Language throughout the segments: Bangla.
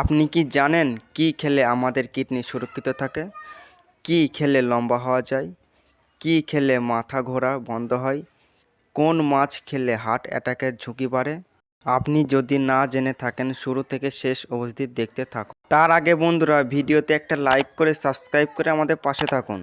আপনি কি জানেন কি খেলে আমাদের কিডনি সুরক্ষিত থাকে? কি খেলে লম্বা হওয়া যায়? কি খেলে মাথা ঘোরা বন্ধ হয়? কোন মাছ খেলে হার্ট অ্যাটাকের ঝুঁকি বাড়ে? আপনি যদি না জেনে থাকেন, শুরু থেকে শেষ অবধি দেখতে থাকুন। তার আগে বন্ধুরা, ভিডিওতে একটা লাইক করে সাবস্ক্রাইব করে আমাদের পাশে থাকুন।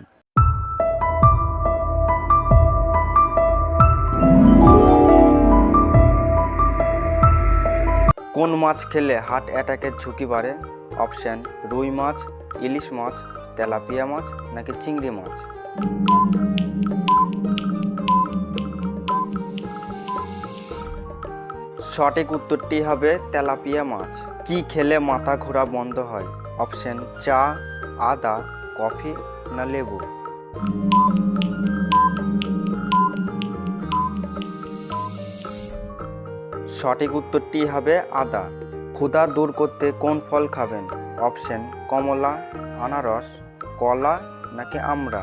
কোন মাছ খেলে হার্ট অ্যাটাকের ঝুঁকি বাড়ে? অপশান, রুই মাছ, ইলিশ মাছ, তেলাপিয়া মাছ নাকি চিংড়ি মাছ? সঠিক উত্তরটি হবে তেলাপিয়া মাছ। কি খেলে মাথা ঘোরা বন্ধ হয়? অপশান, চা, আদা, কফি না লেবু? সঠিক উত্তরটি হবে আদা। ক্ষুধা দূর করতে কোন ফল খাবেন? অপশন, কমলা, আনারস, কলা নাকি আমরা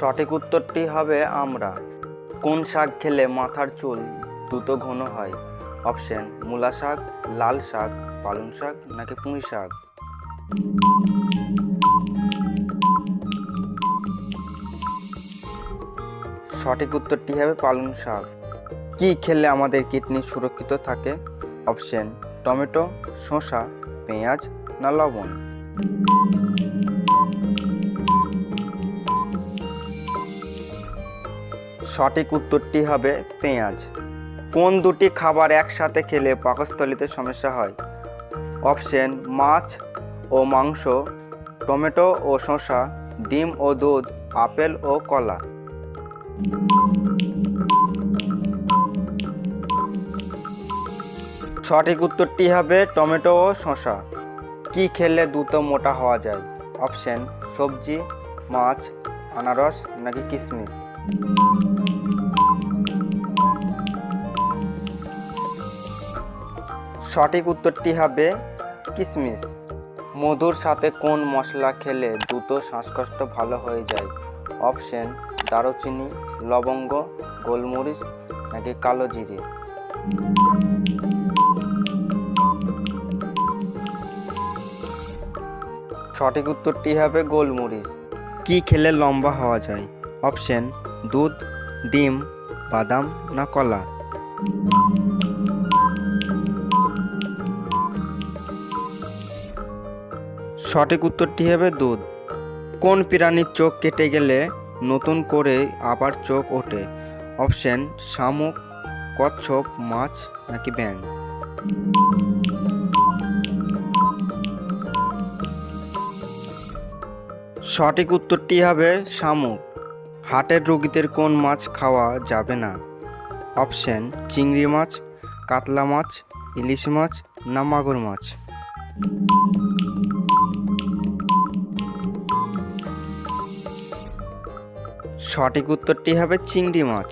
সঠিক উত্তরটি হবে আমরা কোন শাক খেলে মাথার চুল দ্রুত ঘন হয়? অপশন, মূলা শাক, লাল শাক, পালং শাক নাকি পুঁই শাক? সঠিক উত্তরটি হবে পালং শাক। কি খেলে আমাদের কিডনি সুরক্ষিত থাকে? অপশন, টমেটো, শসা, পেঁয়াজ না লবণ? সঠিক উত্তরটি হবে পেঁয়াজ। কোন দুটি খাবার একসাথে খেলে পাকস্থলীতে সমস্যা হয়? অপশন, মাছ ও মাংস, টমেটো ও শসা, ডিম ও দুধ, আপেল ও কলা। সঠিক উত্তরটি হবে টমেটো ও শসা। কি খেলে দ্রুত মোটা হওয়া যায়? অপশন, সবজি, মাছ, আনারস নাকি কিশমিশ সঠিক উত্তরটি হবে কিশমিশ মধুর সাথে কোন মশলা খেলে দ্রুত শ্বাসকষ্ট ভালো হয়ে যায়? অপশন দারুচিনি, লবঙ্গ, গোলমরিচ নাকি কালো জিরে? সঠিক উত্তরটি হবে গোলমরিচ। কি খেলে লম্বা হওয়া যায়? অপশন, দুধ, ডিম, বাদাম না কলা? সঠিক উত্তরটি হবে দুধ। কোন প্রাণীর চোখ কেটে গেলে নতুন করে আবার চোখ ওঠে। অপশন, শামুক, কচ্ছপ, মাছ নাকি ব্যাং সঠিক উত্তরটি হবে শামুক। হার্টের রোগীদের কোন মাছ খাওয়া যাবে না? অপশন, চিংড়ি মাছ, কাতলা মাছ, ইলিশ মাছ না মাগুর মাছ? সঠিক উত্তরটি হবে চিংড়ি মাছ।